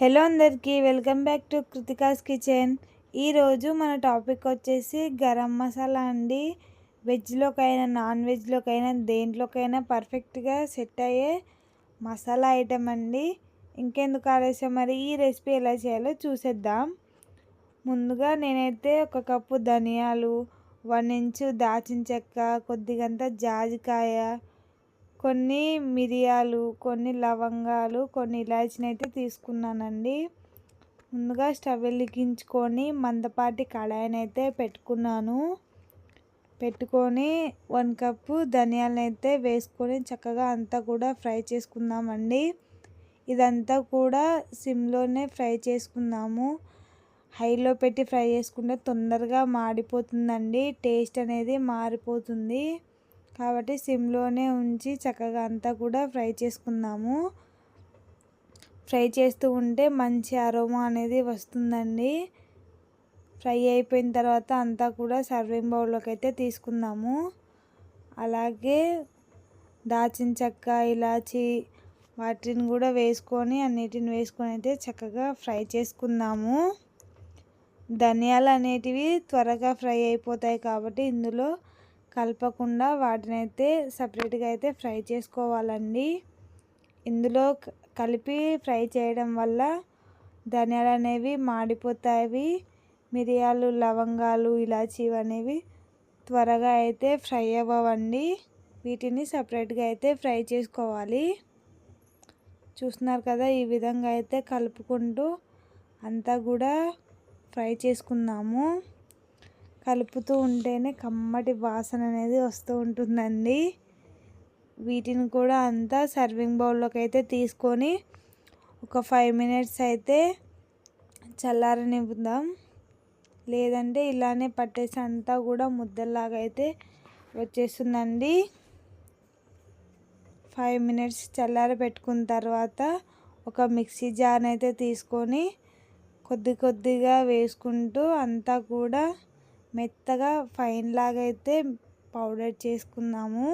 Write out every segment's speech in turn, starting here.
Hello అందరికీ welcome back to Kritika's kitchen. ఈరోజు మన టాపిక్ వచ్చేసి గరం మసాలా అండి. వెజ్లోకైనా నాన్ వెజ్లోకైనా దేంట్లోకైనా పర్ఫెక్ట్గా సెట్ అయ్యే మసాలా ఐటెం అండి. ఇంకెందుకు ఆలస్యం? మరి ఈ రెసిపీ ఎలా చేయాలో చూసేద్దాం. ముందుగా నేనైతే ఒక కప్పు ధనియాలు వన్ ఇంచు దాచిన చెక్క కొద్దిగంత జాజికాయ కొన్ని మిరియాలు కొన్ని లవంగాలు కొన్ని ఇలాచిని అయితే తీసుకున్నానండి. ముందుగా స్టవ్ వెలిగించుకొని మందపాటి కళాయిని అయితే పెట్టుకున్నాను. పెట్టుకొని వన్ కప్పు ధనియాలను అయితే వేసుకొని చక్కగా అంతా కూడా ఫ్రై చేసుకుందామండి. ఇదంతా కూడా సిమ్లోనే ఫ్రై చేసుకుందాము. హైలో పెట్టి ఫ్రై చేసుకుంటే తొందరగా మాడిపోతుందండి. టేస్ట్ అనేది మారిపోతుంది. కాబట్టి సిమ్లోనే ఉంచి చక్కగా అంతా కూడా ఫ్రై చేసుకుందాము. ఫ్రై చేస్తూ ఉంటే మంచి అరోమా అనేది వస్తుందండి. ఫ్రై అయిపోయిన తర్వాత అంతా కూడా సర్వింగ్ బౌల్లోకి అయితే తీసుకుందాము. అలాగే దాచిన చెక్క ఇలాచి వాటిని కూడా వేసుకొని అన్నిటిని వేసుకొని అయితే చక్కగా ఫ్రై చేసుకుందాము. ధనియాలు అనేటివి త్వరగా ఫ్రై అయిపోతాయి కాబట్టి ఇందులో కలపకుండా వాటిని అయితే సపరేట్గా అయితే ఫ్రై చేసుకోవాలండి. ఇందులో కలిపి ఫ్రై చేయడం వల్ల ధనియాలు అనేవి మాడిపోతాయి. మిరియాలు లవంగాలు ఇలాచి అనేవి త్వరగా అయితే ఫ్రై అవ్వండి వీటిని సపరేట్గా అయితే ఫ్రై చేసుకోవాలి. చూస్తున్నారు కదా ఈ విధంగా అయితే కలుపుకుంటూ అంతా కూడా ఫ్రై చేసుకుందాము. కలుపుతూ ఉంటేనే కమ్మటి వాసన అనేది వస్తూ ఉంటుందండి. వీటిని కూడా అంతా సర్వింగ్ బౌల్లోకి అయితే తీసుకొని ఒక ఫైవ్ మినిట్స్ అయితే చల్లారనివ్వుదాం. లేదంటే ఇలానే పట్టేసి అంతా కూడా ముద్దలాగా అయితే వచ్చేస్తుందండి. ఫైవ్ మినిట్స్ చల్లార పెట్టుకున్న తర్వాత ఒక మిక్సీ జార్ అయితే తీసుకొని కొద్ది కొద్దిగా వేసుకుంటూ అంతా కూడా మెత్తగా ఫైన్ లాగా అయితే పౌడర్ చేసుకుందాము.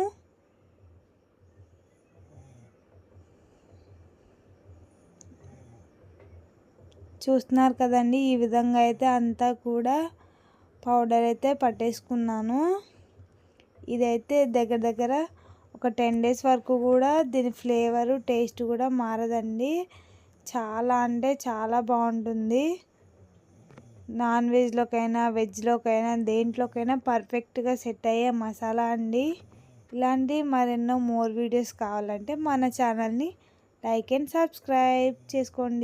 చూస్తున్నారు కదండి ఈ విధంగా అయితే అంతా కూడా పౌడర్ అయితే పట్టేసుకున్నాను. ఇదైతే దగ్గర దగ్గర ఒక టెన్ డేస్ వరకు కూడా దీని ఫ్లేవరు టేస్ట్ కూడా మారదండి. చాలా అంటే చాలా బాగుంటుంది. నాన్ వెజ్లోకైనా వెజ్లోకైనా దేంట్లోకైనా పర్ఫెక్ట్గా సెట్ అయ్యే మసాలా అండి. ఇలాంటి మరెన్నో మోర్ వీడియోస్ కావాలంటే మన ఛానల్ని లైక్ అండ్ సబ్స్క్రైబ్ చేసుకోండి.